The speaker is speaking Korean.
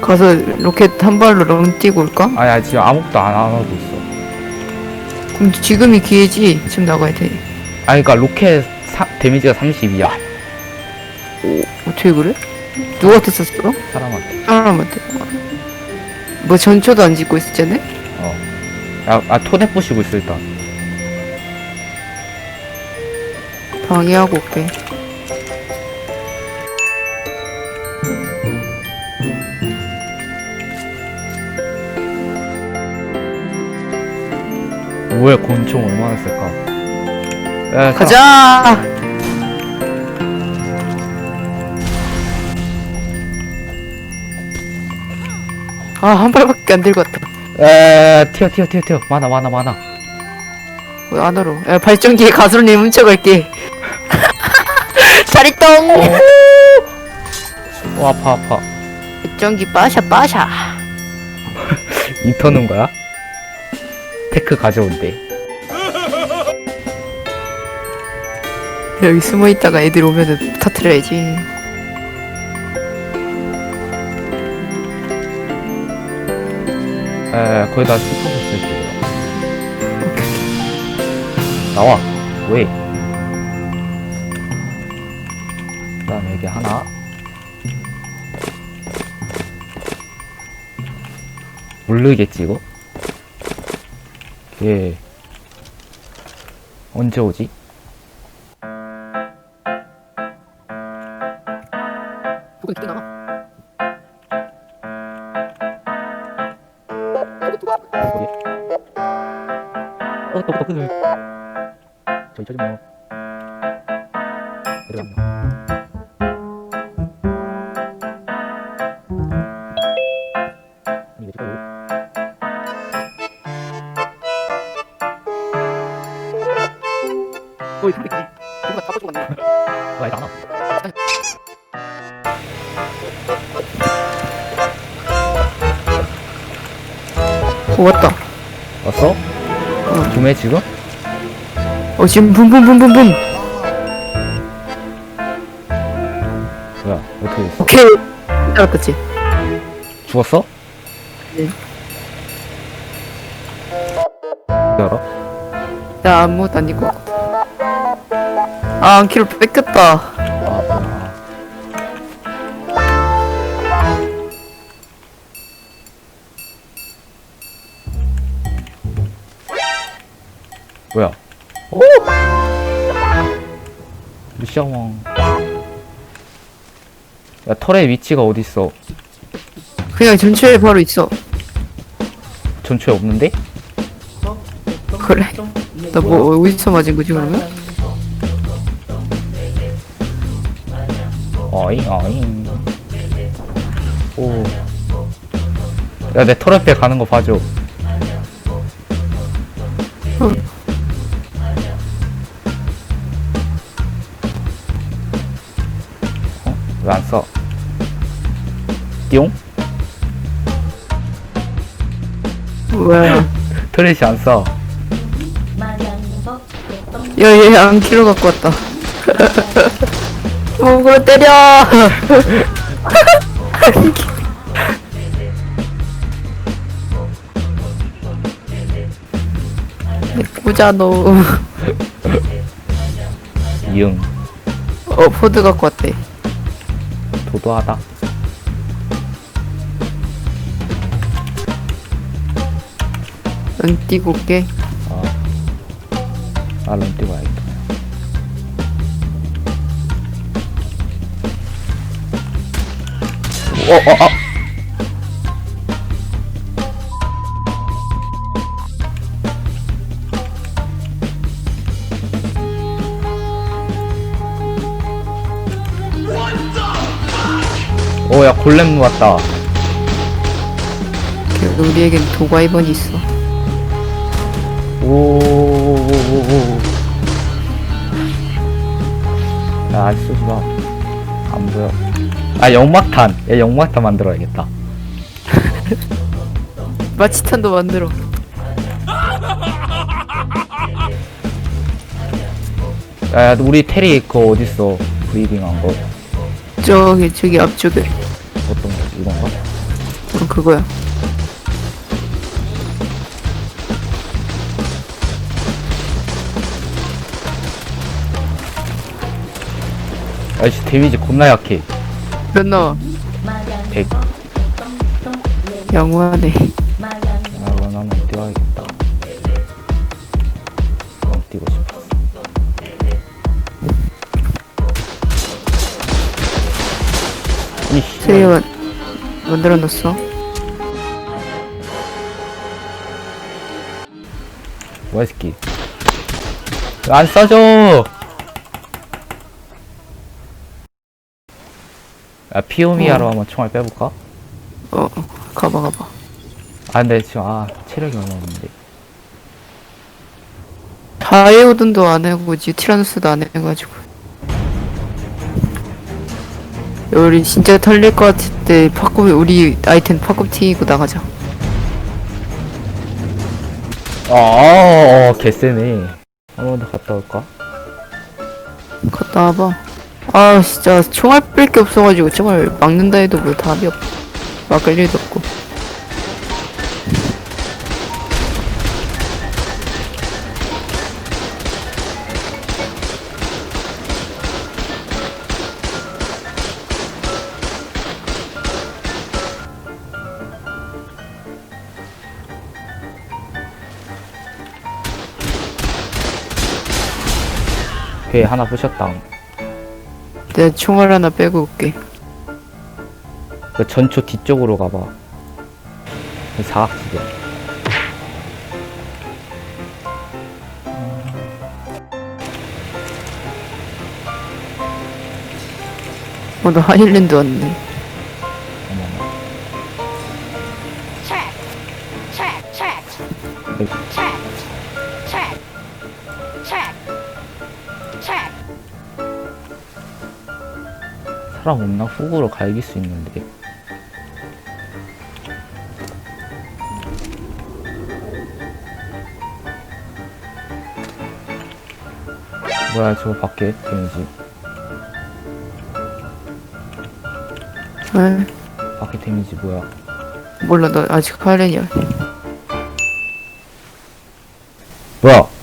가서 로켓 한 발로 렁 뛰고 올까? 아니 아니, 지금 아무것도 안 하고 있어 그럼 지금이 기회지. 지금 나가야 돼. 아니 그니까 로켓 사, 데미지가 32야 어떻게 그래? 누구한테 썼어? 사람한테 사람한테. 뭐 전초도 안 짓고 있었잖아? 야, 아 토대 부시고 있어 일단 방해하고 올게. 뭐야 곤충 얼마나 쓸까 야, 가자! 아, 한 발밖에 안 들고 왔다. 에 튀어 튀어 튀어 튀어 많아 많아 많아 왜 안으로? 야, 발전기에 가수님 훔쳐갈게. 자리똥! 어 아파 아파 발전기 빠샤 빠샤. 이 터는 거야? 테크 가져온대 여기 숨어 있다가 애들 오면은 터트려야지. 에 거기다 슈퍼도 쓸게 나와 왜? 그 다음에 여기 하나 모르겠지 이거? 예 언제 오지? 누가 이렇게 나와? 어, 또, 또, 또, 저기 뭐. 내려간다. 어이, 근데 누가 다 가지고 갔네. 왜 아직 안 와? 어, 왔다. 왔어? 좀해 지금? 어, 지금 붐붐붐붐붐. 뭐야, 어떻게 됐어? 오케이. 알았겠지? 죽었어? 네. 열어? 나 아무것도 안 입고 왔거든. 아, 안키로 뺏겼다. 아, 뭐야. 뭐야? 오! 루시아왕. 야, 털의 위치가 어딨어? 그냥 전체에 바로 있어. 전초에 없는데? 그래? 나 뭐 어디서 맞은 거지 그러면? 어잉, 어잉. 오. 야, 내 털에 가는 거 봐줘. 어? 왜안 써? 띠용? 뭐야? 트레시 안 써. 야얘 안 키로 갖고 왔다. 목으로 때려. 꾸자 너. 이응. 어 포드 갖고 왔대. 도도하다. 응 뛰고 올게. 어. 나름 뛰고 와야겠다. 어, 어, 어. 오, 야, 골렘 왔다. 그 우리에겐 도가이번이 있어. 오 오 오 오 오 야 쏘지 마안 보여 아 영막탄 야 영막탄 만들어야겠다 마치탄도 만들어. 야, 야 우리 테리 그거 어딨어 브리딩한 거 저기 저기 앞쪽에. 어떤 거 이건가? 그거야. 아이씨 데미지 겁나 약해 몇 나와? 100 양호하네. 아, 한번 뛰어야겠다. 어, 뛰고 싶었어. 이씨. 세이만 만들어 놨어. 이 새끼. 안 써줘! 야, 피오미아로 어. 한번 총알 빼볼까? 어, 어, 가봐, 가봐. 아, 근데 지금, 아, 체력이 얼마 없는데. 다이오든도 안 해고, 지 티라노스도 안 해가지고. 우리 진짜 털릴 것 같을 때 파급, 우리 아이템 파급 튀고 나가자. 아, 어, 어, 개쎄네. 한 번 더 갔다 올까? 갔다 와봐. 아, 진짜 총알 뺄 게 없어가지고 총알 막는다 해도 뭐 답이 없. 막을 일도 없고. 배 하나 부셨다. 내가 총알 하나 빼고 올게. 그 전초 뒤쪽으로 가봐. 그 사각지대. 어, 너 하일랜드 왔네. 사람 없나? 훅으로 갈길 수 있는데. 뭐야, 저거 밖에 데미지. 에 밖에 데미지 뭐야? 몰라, 너 아직 하일랜이야. 뭐야?